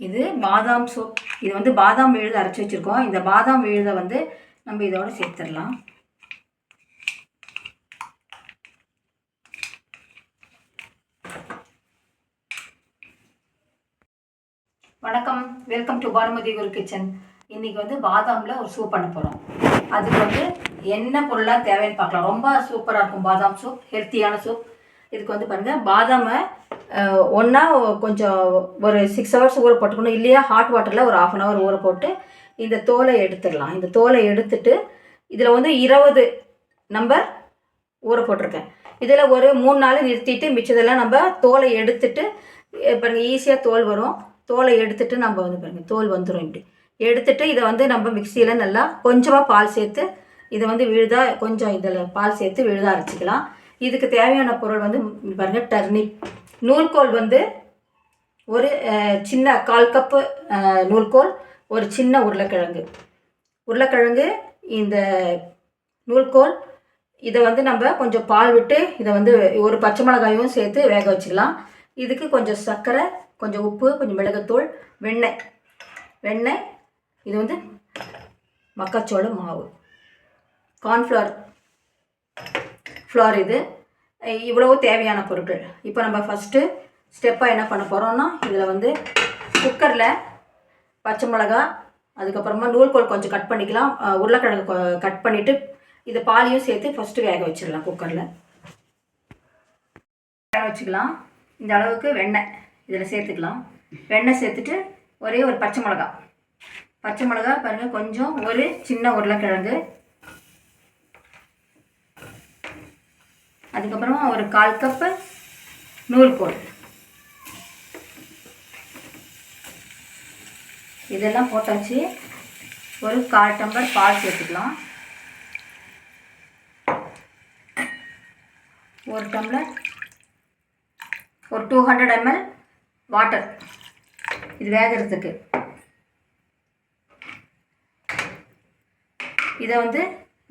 இது பாதாம் சோப். இது வந்து பாதாம் விழுது அரைச்சி வச்சுருக்கோம். இந்த பாதாம் விழுதை வந்து நம்ம இதோட சேர்த்துடலாம். வணக்கம். Welcome to Bhanumathi Guru kitchen இன்றைக்கி வந்து பாதாமில் ஒரு சூப் பண்ண போகிறோம் அதுக்கு வந்து என்ன பொருளாக தேவைன்னு பார்க்கலாம். ரொம்ப சூப்பராக இருக்கும் பாதாம் சூப் ஹெல்த்தியான சூப் இதுக்கு வந்து பாருங்கள் பாதாமை ஒன்றா கொஞ்சம் ஒரு சிக்ஸ் ஹவர்ஸ் ஊற போட்டுக்கணும். இல்லையா ஹாட் வாட்டரில் ஒரு ஆஃப் அன் ஹவர் ஊற போட்டு இந்த தோலை எடுத்துடலாம். இந்த தோலை எடுத்துட்டு இதில் வந்து இருபது நம்பர் ஊற போட்டிருக்கேன். இதில் ஒரு மூணு நாள் நிறுத்திட்டு மிச்சதெல்லாம் நம்ம தோலை எடுத்துட்டு பாருங்கள் ஈஸியாக தோல் வரும். தோலை எடுத்துட்டு நம்ம வந்து பாருங்கள் தோல் வந்துடும் இப்படி. எடுத்துட்டு இதை வந்து நம்ம மிக்சியில் நல்லா கொஞ்சமாக பால் சேர்த்து இதை வந்து விழுதா கொஞ்சம் இதில் பால் சேர்த்து விழுதா அரைச்சிக்கலாம். இதுக்கு தேவையான பொருள் வந்து பாருங்கள் டர்னிப் நூல்கோல் வந்து ஒரு சின்ன கால் கப்பு நூல்கோல் ஒரு சின்ன உருளைக்கிழங்கு. உருளைக்கிழங்கு இந்த நூல்கோல் இதை வந்து நம்ம கொஞ்சம் பால் விட்டு இதை வந்து ஒரு பச்சை மிளகாயும் சேர்த்து வேக வச்சுக்கலாம். இதுக்கு கொஞ்சம் சர்க்கரை கொஞ்சம் உப்பு கொஞ்சம் மிளகுத்தூள் வெண்ணெய். வெண்ணெய் இது வந்து மக்காச்சோள மாவு. கார்ன்ஃப்ளவர். ஃப்ளவர் இது. இவ்வளவு தேவையான பொருட்கள். இப்போ நம்ம ஃபஸ்ட்டு ஸ்டெப்பாக என்ன பண்ண போகிறோம்னா இதில் வந்து குக்கரில் பச்சை மிளகா அதுக்கப்புறமா நூல்கோல் கொஞ்சம் கட் பண்ணிக்கலாம். உருளைக்கிழங்கு கொ- கட் பண்ணிவிட்டு இது பாலையும் சேர்த்து ஃபஸ்ட்டு வேக வச்சிடலாம் குக்கரில் வேக வச்சுக்கலாம். இந்த அளவுக்கு வெண்ணெய் இதில் சேர்த்துக்கலாம். வெண்ணெய் சேர்த்துட்டு ஒரே ஒரு பச்சை மிளகா. பச்சை மிளகா பாருங்கள் கொஞ்சம் ஒரு சின்ன உருளைக்கிழங்கு அதுக்கப்புறமா ஒரு கால் கப்பு நூல்கோல் இதெல்லாம் போட்டாச்சு. ஒரு கால் டம்ளர் பால் சேர்த்துக்கலாம். ஒரு டம்ளர் ஒரு டூ ஹண்ட்ரட் எம்எல் வாட்டர் இது வேகிறதுக்கு. இதை வந்து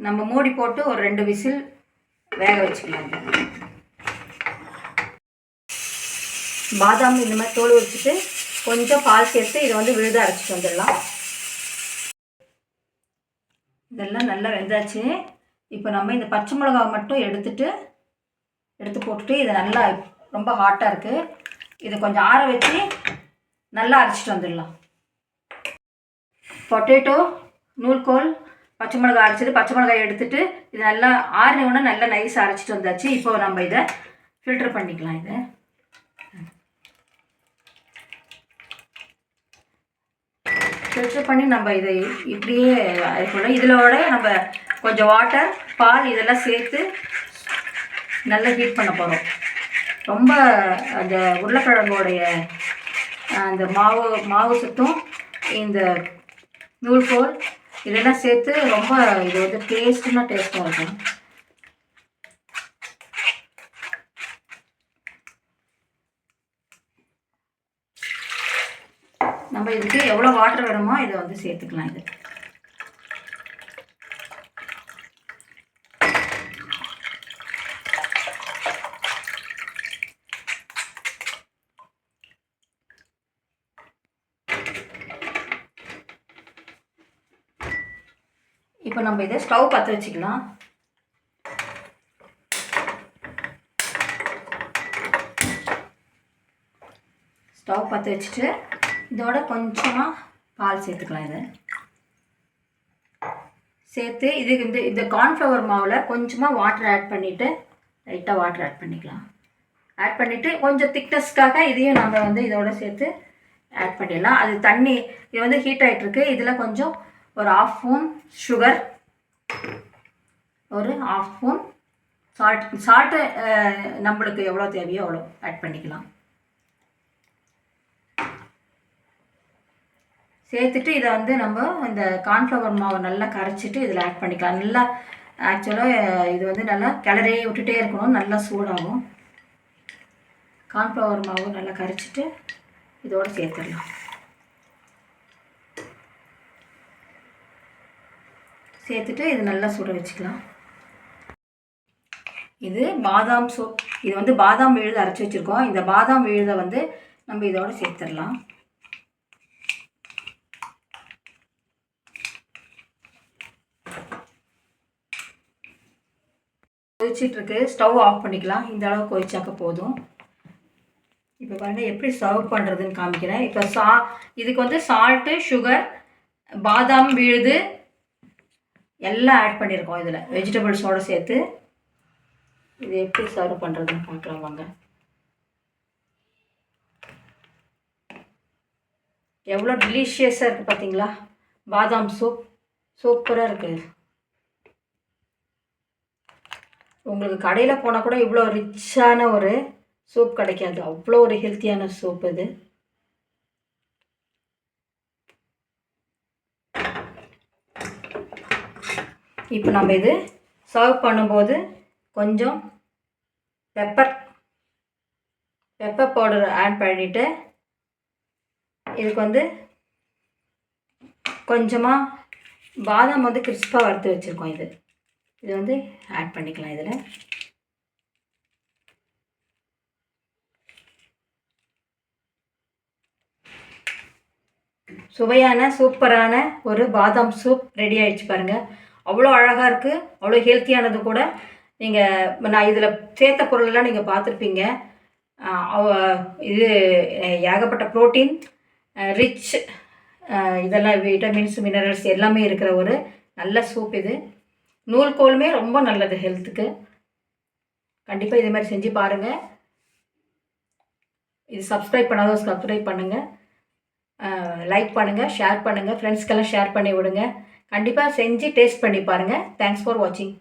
நம்ம மூடி போட்டு ஒரு ரெண்டு விசில் வேக வச்சுக்கலாம் பாதாம் இந்த மாதிரி தோல் வச்சுட்டு கொஞ்சம் பால் சேர்த்து இதை வந்து விழுத அரைச்சிட்டு வந்துடலாம். இதெல்லாம் நல்லா வெந்தாச்சு. இப்போ நம்ம இந்த பச்சை மிளகாவை மட்டும் எடுத்துட்டு எடுத்து போட்டுட்டு இதை நல்லா ரொம்ப ஹாட்டாக இருக்குது இதை கொஞ்சம் ஆற வச்சு நல்லா அரைச்சிட்டு வந்துடலாம். பொட்டேட்டோ நூல்கோல் பச்சை மிளகாய் அரைச்சிட்டு பச்சை மிளகாய் எடுத்துட்டு இது நல்லா ஆறினவுடனே நல்லா நைஸ் அரைச்சிட்டு வந்தாச்சு. இப்போ நம்ம இதை ஃபில்டர் பண்ணிக்கலாம் இதை. ஃபில்டர் பண்ணி நம்ம இதை இப்படியே அரைக்கணும். இதிலோட நம்ம கொஞ்சம் வாட்டர் பால் இதெல்லாம் சேர்த்து நல்லா ஹீட் பண்ண போகிறோம் ரொம்ப அந்த உருளைக்கிழங்கோடைய அந்த மாவு மாவு சுத்தம் இந்த நூல்கோல் இதெல்லாம் சேர்த்து ரொம்ப இது வந்து டேஸ்ட்டுன்னா டேஸ்ட்டாக இருக்கும். நம்ம இதுக்கு எவ்வளோ வாட்டர் வேணுமோ இதை வந்து சேர்த்துக்கலாம் இது. இப்போ நம்ம இதை ஸ்டவ் பற்ற வச்சுக்கலாம். ஸ்டவ் பற்ற வச்சுட்டு இதோட கொஞ்சமாக பால் சேர்த்துக்கலாம் இதை. சேர்த்து இதுக்கு இந்த இந்த கார்ன்ஃப்ளவர் மாவில் கொஞ்சமாக வாட்டர் ஆட் பண்ணிவிட்டு லைட்டாக வாட்டர் ஆட் பண்ணிக்கலாம். ஆட் பண்ணிவிட்டு கொஞ்சம் திக்னஸ்க்காக இதையும் நம்ம வந்து இதோட சேர்த்து ஆட் பண்ணிடலாம். அது தண்ணி இது வந்து ஹீட் ஆகிட்டுருக்கு இதில் கொஞ்சம் ஒரு ஆஃப் ஸ்பூன் சுகர் ஒரு ஆஃப் ஸ்பூன் சால்ட் சால்ட்டு நம்மளுக்கு எவ்வளோ தேவையோ அவ்வளோ ஆட் பண்ணிக்கலாம். சேர்த்துட்டு இதை வந்து நம்ம இந்த கார்ன்ஃப்ளவர் மாவை நல்லா கரைச்சிட்டு இதில் ஆட் பண்ணிக்கலாம். நல்லா ஆக்சுவலாக இது வந்து நல்லா கிளறே விட்டுட்டே இருக்கணும். நல்லா சூடாகும். கார்ன்ஃப்ளவர் மாவு நல்லா கரைச்சிட்டு இதோடு சேர்த்துடலாம். சேர்த்துட்டு இது நல்லா சுட வச்சுக்கலாம். இது பாதாம் சோப் இது வந்து பாதாம் விழுது அரைச்சி வச்சுருக்கோம். இந்த பாதாம் விழுதை வந்து நம்ம இதோடு சேர்த்துடலாம். கொதிச்சிட்ருக்கு. ஸ்டவ் ஆஃப் பண்ணிக்கலாம். இந்த அளவு கொதிச்சாக்க போதும். இப்போ பாருங்கள் எப்படி சர்வ் பண்ணுறதுன்னு காமிக்கிறேன். இப்போ சா இதுக்கு வந்து சால்ட்டு சுகர் பாதாம் விழுது எல்லாம் ஆட் பண்ணியிருக்கோம் இதில். வெஜிடபிள்ஸோடு சேர்த்து. இது எப்படி சர்வ் பண்ணுறதுன்னு பார்க்கலாம் வாங்க. எவ்வளோ டெலிஷியஸாக இருக்குது பார்த்தீங்களா பாதாம் சூப் சூப்பராக இருக்குது உங்களுக்கு கடையில் போனால் கூட இவ்வளோ ரிச்சான ஒரு சூப் கிடைக்காது. அவ்வளோ ஒரு ஹெல்த்தியான சூப் இது. இப்போ நம்ம இது சர்வ் பண்ணும்போது கொஞ்சம் பெப்பர் பெப்பர் பவுடர் ஆட் பண்ணிவிட்டு இதுக்கு வந்து கொஞ்சமாக பாதாம் வந்து கிறிஸ்பாக வறுத்து வச்சுருக்கோம் இது. இது வந்து ஆட் பண்ணிக்கலாம் இதில். சுவையான சூப்பரான ஒரு பாதாம் சூப் ரெடி ஆயிடுச்சு பாருங்கள் அவ்வளோ அழகாக இருக்குது அவ்வளோ ஹெல்த்தியானது கூட. நீங்கள் நான் இதில் சேர்த்த பொருளெல்லாம் நீங்கள் பார்த்துருப்பீங்க. இது ஏகப்பட்ட ப்ரோட்டீன் ரிச் இதெல்லாம் விட்டமின்ஸ் மினரல்ஸ் எல்லாமே இருக்கிற ஒரு நல்ல சூப் இது. நூல்கோலுமே ரொம்ப நல்லது ஹெல்த்துக்கு. கண்டிப்பாக இதே மாதிரி செஞ்சு பாருங்கள் இது சப்ஸ்கிரைப் பண்ணாதவங்க சப்ஸ்கிரைப் பண்ணுங்கள் லைக் பண்ணுங்கள் ஷேர் பண்ணுங்கள் ஃப்ரெண்ட்ஸ்க்கெல்லாம் ஷேர் பண்ணி விடுங்க. கண்டிப்பாக செஞ்சு டேஸ்ட் பண்ணி பாருங்கள் தேங்க்ஸ் ஃபார் வாட்சிங்